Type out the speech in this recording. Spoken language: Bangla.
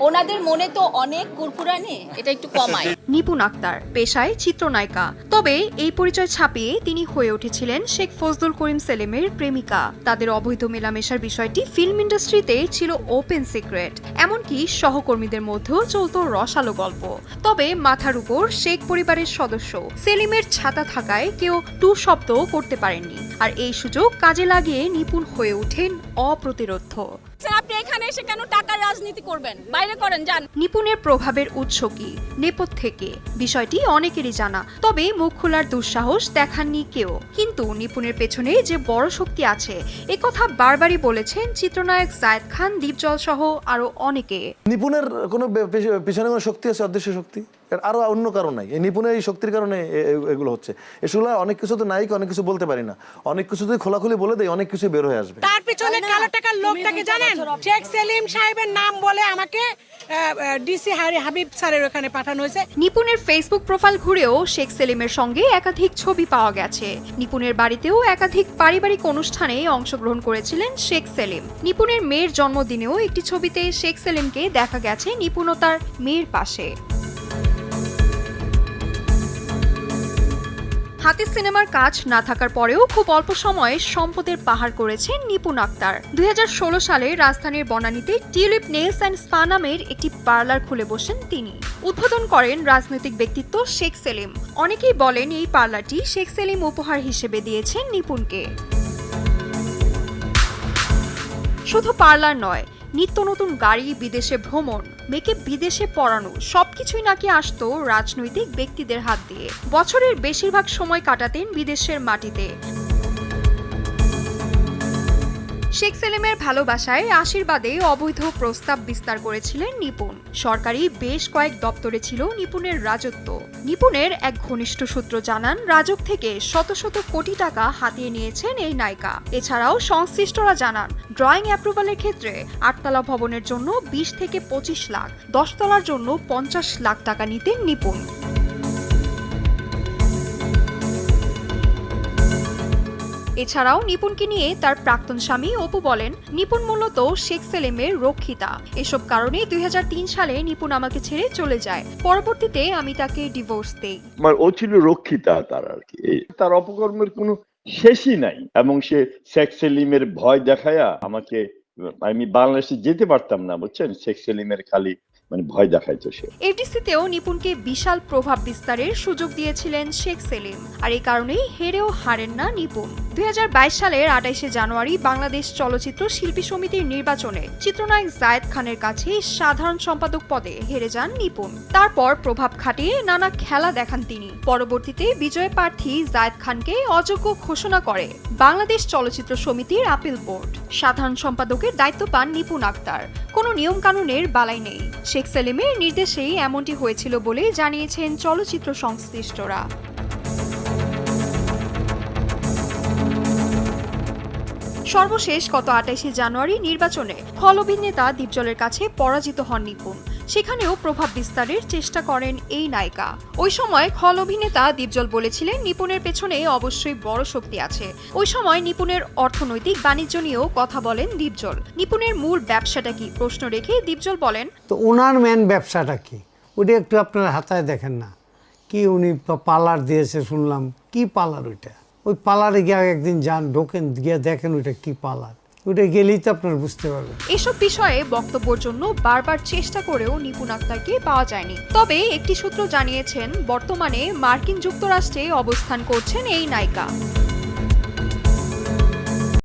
ওনাদের মনে তো অনেক কুরকুরানি, এটা একটু কমায়। নিপুণ আক্তার, পেশায় চিত্রনায়িকা। তবে এই পরিচয় ছাপিয়ে তিনি হয়ে উঠেছিলেন শেখ ফজলুল করিম সেলিমের প্রেমিকা। তাদের অবৈধ মেলামেশার বিষয়টি ফিল্ম ইন্ডাস্ট্রিতে ছিল ওপেন সিক্রেট, এমনকি সহকর্মীদের মধ্যেও চলতো রসালো গল্প। তবে মাথার উপর শেখ পরিবারের সদস্য, সেলিমের ছাতা থাকায় কেউ টু শব্দও করতে পারেননি। আর এই সুযোগ কাজে লাগিয়ে নিপুণ হয়ে ওঠেন অপ্রতিরোধ আপনি এখানে এসে কেন টাকার রাজনীতি করবেন? বাইরে করেন যান। নিপুণের প্রভাবের উৎস কি? নেপথ্যে বিষয়টি অনেকেরই জানা। তবে মুখ খোলার দুঃসাহস দেখাননি কেউ। কিন্তু নিপুণের পেছনে যে বড় শক্তি আছে একথা বারবারই বলেছেন চিত্রনায়ক জায়েদ খান দীপজল সহ আরও অনেকে। নিপুণের কোনো পেছনে কোনো শক্তি আছে অদৃশ্য শক্তি? এর আরও অন্য কারণ নাই। এই নিপুণের এই শক্তির কারণে এগুলো হচ্ছে। এগুলো অনেক কিছু তো নাই অনেক কিছু বলতে পারি না। অনেক কিছু যদি খোলাখুলি বলে দেয় অনেক কিছু বের হয়ে আসবে। তার পিছনে কালো টাকার লোকটাকে জানেন? শেখ সেলিম সাহেবের নাম বলে আমাকে ডিসি হারি হাবিব স্যারের ওখানে পাঠানো হয়েছে। নিপুণের ফেসবুক প্রোফাইল ঘুরেও শেখ সেলিমের সঙ্গে একাধিক ছবি পাওয়া গেছে। নিপুণের বাড়িতেও একাধিক পারিবারিক অনুষ্ঠানে অংশগ্রহণ করেছিলেন শেখ সেলিম। নিপুণের মেয়ের জন্মদিনেও একটি ছবিতে শেখ সেলিমকে দেখা গেছে নিপুণ তার মেয়ের পাশে। হাতে সিনেমার কাজ না থাকার পরেও খুব অল্প সময়ে সম্পদের পাহাড় করেছেন নিপুণ আক্তার। দু হাজার ষোলো সালে রাজধানীর বনানীতে টিউলিপ নেলস অ্যান্ড স্পা নামের একটি পার্লার খুলে বসেন তিনি। উদ্বোধন করেন রাজনৈতিক ব্যক্তিত্ব শেখ সেলিম। অনেকেই বলেন এই পার্লারটি শেখ সেলিম উপহার হিসেবে দিয়েছেন নিপুণকে। শুধু পার্লার নয় নিত্য নতুন গাড়ি, বিদেশে ভ্রমণ, মেয়েকে বিদেশে পড়ানো, সবকিছুই নাকি আসতো রাজনৈতিক ব্যক্তিদের হাত দিয়ে। বছরের বেশিরভাগ সময় কাটাতেন বিদেশের মাটিতে। শেখ সেলিমের ভালোবাসায় আশীর্বাদে অবৈধ প্রস্তাব বিস্তার করেছিলেন নিপুণ। সরকারি বেশ কয়েক দপ্তরে ছিল নিপুণের রাজত্ব। নিপুণের এক ঘনিষ্ঠ সূত্র জানান, রাজক থেকে শত শত কোটি টাকা হাতিয়ে নিয়েছেন এই নায়িকা। এছাড়াও সংশ্লিষ্টরা জানান, ড্রয়িং অ্যাপ্রুভালের ক্ষেত্রে আটতলা ভবনের জন্য বিশ থেকে পঁচিশ লাখ, দশতলার জন্য পঞ্চাশ লাখ টাকা নিতেন নিপুণ। এছাড়াও নিপুণকে নিয়ে তার প্রাক্তন স্বামী অপু বলেন নিপুণ মূলত শেখ সেলিমের রক্ষিতা। এসব কারণে দুই হাজার তিন সালে নিপুণ আমাকে ছেড়ে চলে যায়। পরবর্তীতে আমি তাকে ডিভোর্স দেই। মানে ও ছিল রক্ষিতা তার আর কি। তার অপকর্মের কোনো শেষই নাই এবং সে শেখ সেলিমের ভয় দেখায়া আমাকে আমি বাংলাদেশে যেতে পারতাম না বুঝছেন? শেখ সেলিমের খালি মানে ভয় দেখাইতো সে। এফডিসিতেও নিপুণকে বিশাল প্রভাব বিস্তারের সুযোগ দিয়েছিলেন শেখ সেলিম। আর এই কারণেই হেরেও হারেন না নিপুণ। দুই সালের আটাইশে জানুয়ারি বাংলাদেশ চলচ্চিত্র শিল্পী সমিতির নির্বাচনে চিত্রনায়ক জায়েদ খানের কাছে সাধারণ সম্পাদক পদে হেরে যান নিপুণ। তারপর প্রভাব খাটিয়ে নানা খেলা দেখান তিনি। পরবর্তীতে বিজয় প্রার্থী জায়েদ খানকে অযোগ্য ঘোষণা করে বাংলাদেশ চলচ্চিত্র সমিতির আপিল বোর্ড। সাধারণ সম্পাদকের দায়িত্ব পান নিপুণ আক্তার। কোনো নিয়ম কানুনের বালাই নেই। শেখ সেলিমের নির্দেশেই এমনটি হয়েছিল বলে জানিয়েছেন চলচ্চিত্র সংশ্লিষ্টরা। সর্বশেষ গত আটাইশে জানুয়ারি নির্বাচনে খল অভিনেতা দীপজলের কাছে পরাজিত হন নিপুণ। সেখানেও প্রভাব বিস্তারের চেষ্টা করেন এই নায়িকা। ওই সময় খল অভিনেতা দীপজল বলেছিলেন, নিপুণের পেছনে অবশ্যই বড় শক্তি আছে। ওই সময় নিপুণের অর্থনৈতিক বাণিজ্য নিয়েও কথা বলেন দীপজল। নিপুণের মূল ব্যবসাটা কি? প্রশ্ন রেখে দীপজল বলেন, তো ওনার মেন ব্যবসাটা কি? ওটা একটু আপনার হাতায় দেখেন না। কি উনি পার্লার দিয়েছে শুনলাম। কি পার্লার ওইটা? ওই পালারে গিয়ে একদিন যান, ঢোকেন, গিয়ে দেখেন ওইটা কি পালার। ওইটা গেলেই তো আপনার বুঝতে পারবেন। এসব বিষয়ে বক্তব্যের জন্য বারবার চেষ্টা করেও নিপুণ আক্তারকে পাওয়া যায়নি। তবে একটি সূত্র জানিয়েছেন, বর্তমানে মার্কিন যুক্তরাষ্ট্রে অবস্থান করছেন এই নায়িকা।